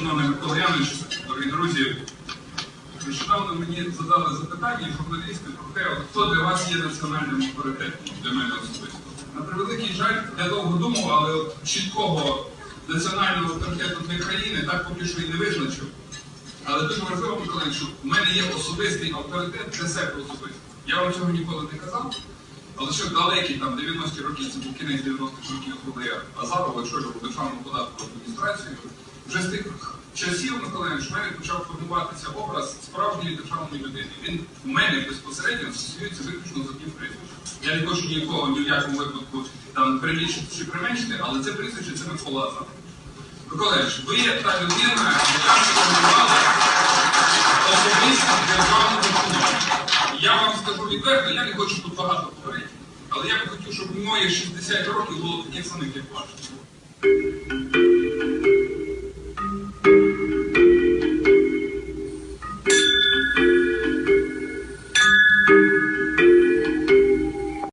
шановний Микола Янович, дорогі друзі. Нещодавно мені задали запитання журналісти про те, хто для вас є національним авторитетом для мене особисто. На превеликий жаль, я довго думав, але от чіткого національного авторитету для країни так поки що і не визначив. Але дуже важливо, Миколаївич, що в мене є особистий авторитет для себе особисто. Я вам цього ніколи не казав. Але ще далекі там 90-ті роки, це був кінець 90-х років, коли я Азаров очолював державну податкову адміністрацію. Вже з тих часів, Миколаївич, в мене почав формуватися образ справжньої державної людини. Він у мене безпосередньо асоціюється виключно з одним прізвищем. Я не хочу нікого ні в якому випадку там прилічити чи применшити, але це прізвище це Микола Азаров. Миколаївич, ви є та людина, яка сформувала особисто державну допомогу. Я вам скажу відверто, я не хочу тут багато говорити, але я б хотів, щоб моє 60 років було таких самих, як ваше.